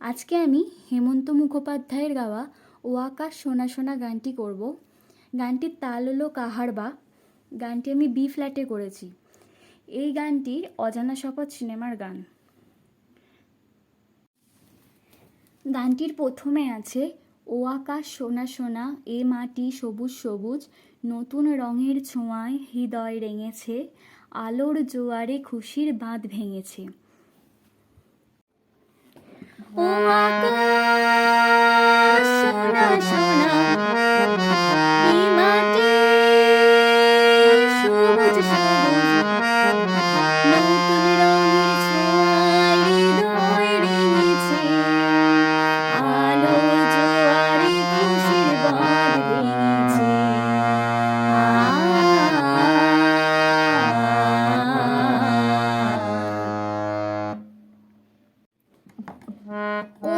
আজকে আমি হেমন্ত মুখোপাধ্যায়ের গাওয়া ও আকাশ সোনা সোনা গানটি করব। গানটির তাল হলো কাহারবা গানটি আমি বি ফ্ল্যাটে করেছি। এই গানটি অজানা শপথ সিনেমার গান। গানটির প্রথমে আছে, ও আকাশ সোনা সোনা, এ মাটি সবুজ সবুজ, নতুন রঙের ছোঁয়ায় হৃদয় রেঙেছে, আলোর জোয়ারে খুশির বাঁধ ভেঙেছে। ও আকাশ সোনা সোনা এই ও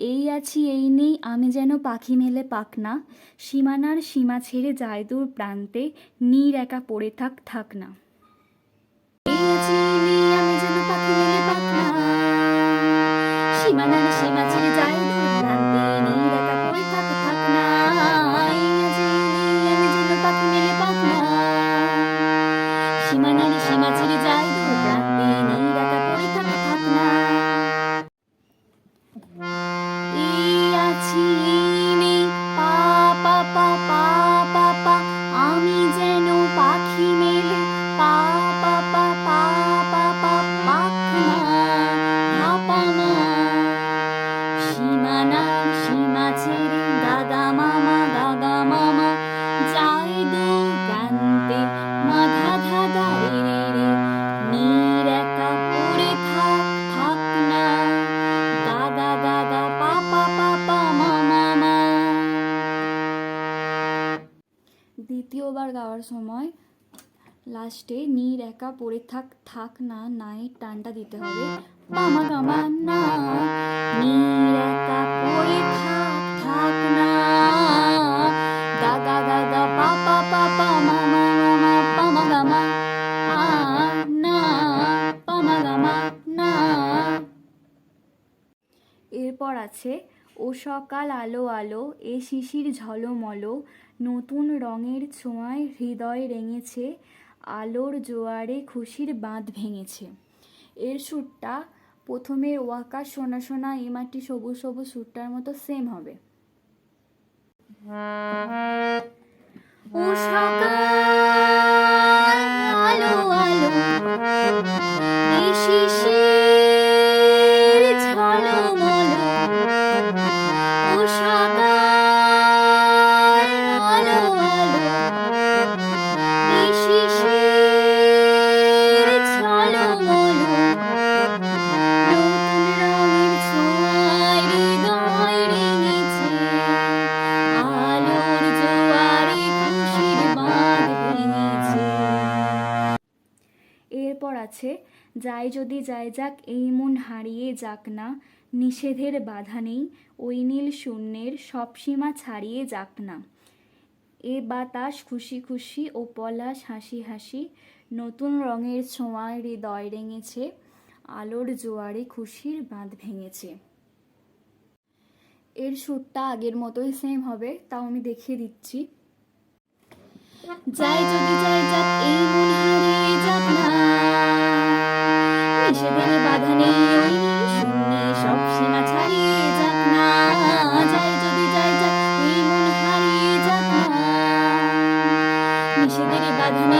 এই আছি, এই নেই, আমি যেন পাখি মেলে পাখনা সীমানার সীমা ছেড়ে যায় দূর প্রান্তে, নীর একা পড়ে থাক থাক না। সীমানার সীমা ছেড়ে যায় দূর প্রান্তে, নীর একা পড়ে থাক থাক না। সীমানার সীমা ছেড়ে যায় দূর প্রান্তে, নীর একা মামা মামা মামা দ্বিতীয়বার গাওয়ার সময় লাস্টে নীর একা পড়ে থাক থাক না, নাই টানটা দিতে হবে। পামা গামা না, নীর একা পড়ে থাক থাক না আছে, ও সকাল আলো আলো, এ শিশির ঝলমল, নতুন রঙের ছোঁয়ায় হৃদয় রেঙেছে, আলোর জোয়ারে খুশির বাঁধ ভেঙেছে। এর সুরটা প্রথমে ওয়াকা সোনা সোনা এ মাটি সবুজ সবুজ সুরটার মতো সেম হবে। যাই যদি যায় যাক, এই মন হারিয়ে যাক না। নিষেধের বাধা নেই, ওই নীল শূন্যের সব সীমা ছাড়িয়ে যাক না। এ বাতাস খুশি খুশি ও পলাশ হাসি হাসি নতুন রঙের ছোঁয়ায় হৃদয় রেঙেছে, আলোর জোয়ারে খুশির বাঁধ ভেঙেছে। এর সুরটা আগের মতোই সেম হবে, তাও আমি দেখিয়ে দিচ্ছি। যাই যদি নিষেধের বাধা নেই। শূন্যে সব সীমা ছাড়িয়ে যাক না। যাই যদি যাই যাক, এই মন হারিয়ে যাক না। নিষেধের বাধা নেই।